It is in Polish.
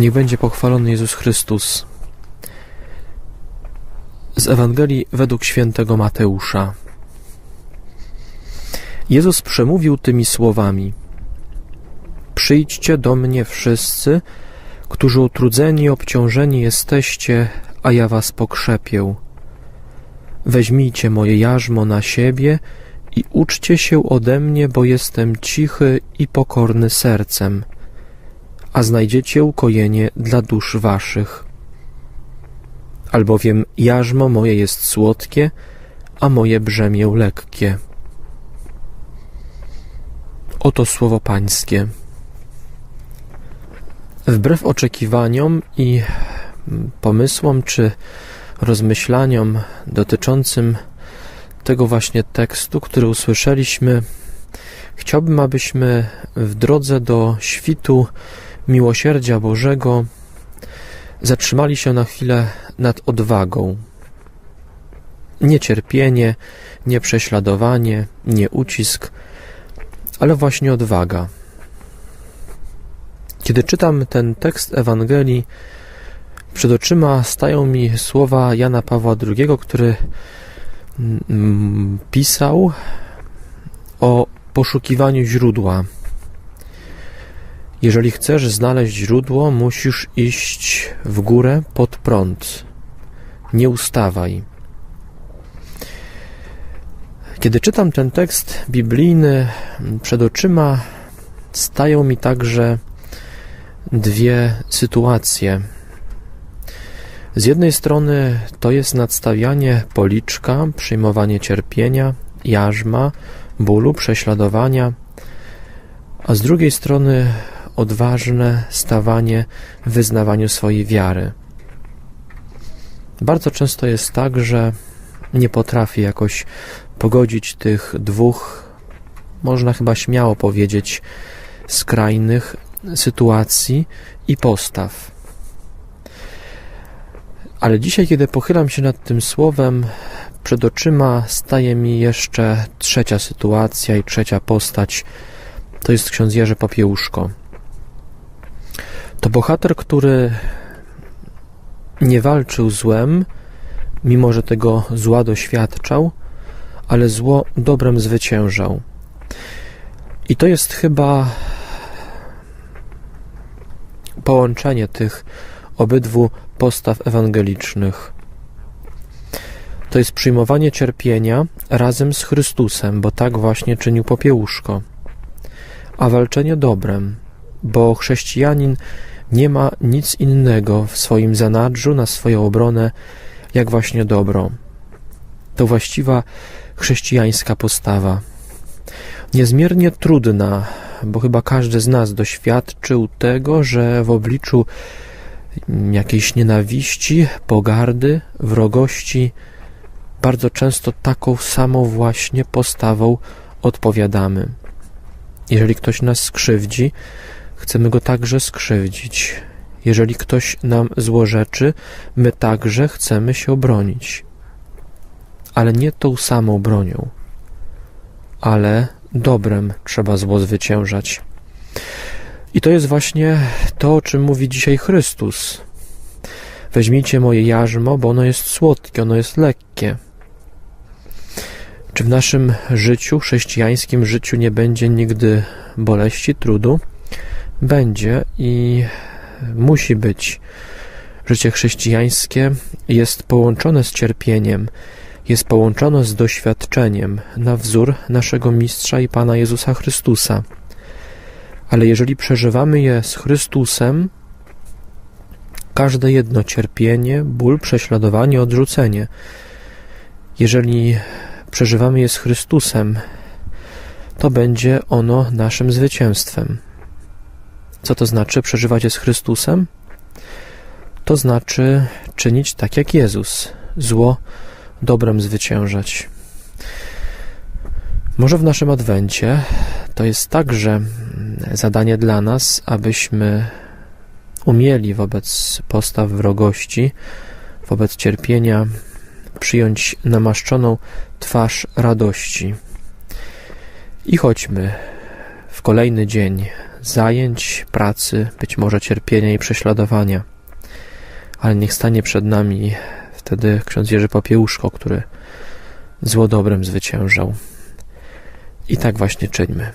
Niech będzie pochwalony Jezus Chrystus. Z Ewangelii według świętego Mateusza. Jezus przemówił tymi słowami: Przyjdźcie do mnie wszyscy, którzy utrudzeni i obciążeni jesteście, a ja was pokrzepię. Weźmijcie moje jarzmo na siebie i uczcie się ode mnie, bo jestem cichy i pokorny sercem, a znajdziecie ukojenie dla dusz waszych. Albowiem jarzmo moje jest słodkie, a moje brzemię lekkie. Oto słowo Pańskie. Wbrew oczekiwaniom i pomysłom czy rozmyślaniom dotyczącym tego właśnie tekstu, który usłyszeliśmy, chciałbym, abyśmy w drodze do świtu miłosierdzia Bożego zatrzymali się na chwilę nad odwagą. Nie cierpienie, nie prześladowanie, nie ucisk, ale właśnie odwaga. Kiedy czytam ten tekst Ewangelii, przed oczyma stają mi słowa Jana Pawła II, który mm, pisał o poszukiwaniu źródła. Jeżeli chcesz znaleźć źródło, musisz iść w górę pod prąd. Nie ustawaj. Kiedy czytam ten tekst biblijny, przed oczyma stają mi także dwie sytuacje. Z jednej strony to jest nadstawianie policzka, przyjmowanie cierpienia, jarzma, bólu, prześladowania, a z drugiej strony odważne stawanie w wyznawaniu swojej wiary. Bardzo często jest tak, że nie potrafię jakoś pogodzić tych dwóch, można chyba śmiało powiedzieć, skrajnych sytuacji i postaw. Ale dzisiaj, kiedy pochylam się nad tym słowem, przed oczyma staje mi jeszcze trzecia sytuacja i trzecia postać. To jest ksiądz Jerzy Popiełuszko. To bohater, który nie walczył złem, mimo że tego zła doświadczał, ale zło dobrem zwyciężał. I to jest chyba połączenie tych obydwu postaw ewangelicznych. To jest przyjmowanie cierpienia razem z Chrystusem, bo tak właśnie czynił Popiełuszko, a walczenie dobrem, bo chrześcijanin nie ma nic innego w swoim zanadrzu na swoją obronę, jak właśnie dobro. To właściwa chrześcijańska postawa. Niezmiernie trudna, bo chyba każdy z nas doświadczył tego, że w obliczu jakiejś nienawiści, pogardy, wrogości, bardzo często taką samą właśnie postawą odpowiadamy. Jeżeli ktoś nas skrzywdzi, chcemy go także skrzywdzić. Jeżeli ktoś nam złorzeczy, my także chcemy się obronić. Ale nie tą samą bronią, ale dobrem trzeba zło zwyciężać. I to jest właśnie to, o czym mówi dzisiaj Chrystus. Weźmijcie moje jarzmo, bo ono jest słodkie, ono jest lekkie. Czy w naszym życiu, chrześcijańskim życiu nie będzie nigdy boleści, trudu? Będzie i musi być. Życie chrześcijańskie jest połączone z cierpieniem, jest połączone z doświadczeniem na wzór naszego Mistrza i Pana Jezusa Chrystusa. Ale jeżeli przeżywamy je z Chrystusem, każde jedno cierpienie, ból, prześladowanie, odrzucenie, jeżeli przeżywamy je z Chrystusem, to będzie ono naszym zwycięstwem. Co to znaczy przeżywać z Chrystusem? To znaczy czynić tak jak Jezus, zło dobrem zwyciężać. Może w naszym adwencie to jest także zadanie dla nas, abyśmy umieli wobec postaw wrogości, wobec cierpienia przyjąć namaszczoną twarz radości. I chodźmy w kolejny dzień zajęć, pracy, być może cierpienia i prześladowania. Ale niech stanie przed nami wtedy ksiądz Jerzy Popiełuszko, który zło dobrem zwyciężał. I tak właśnie czyńmy.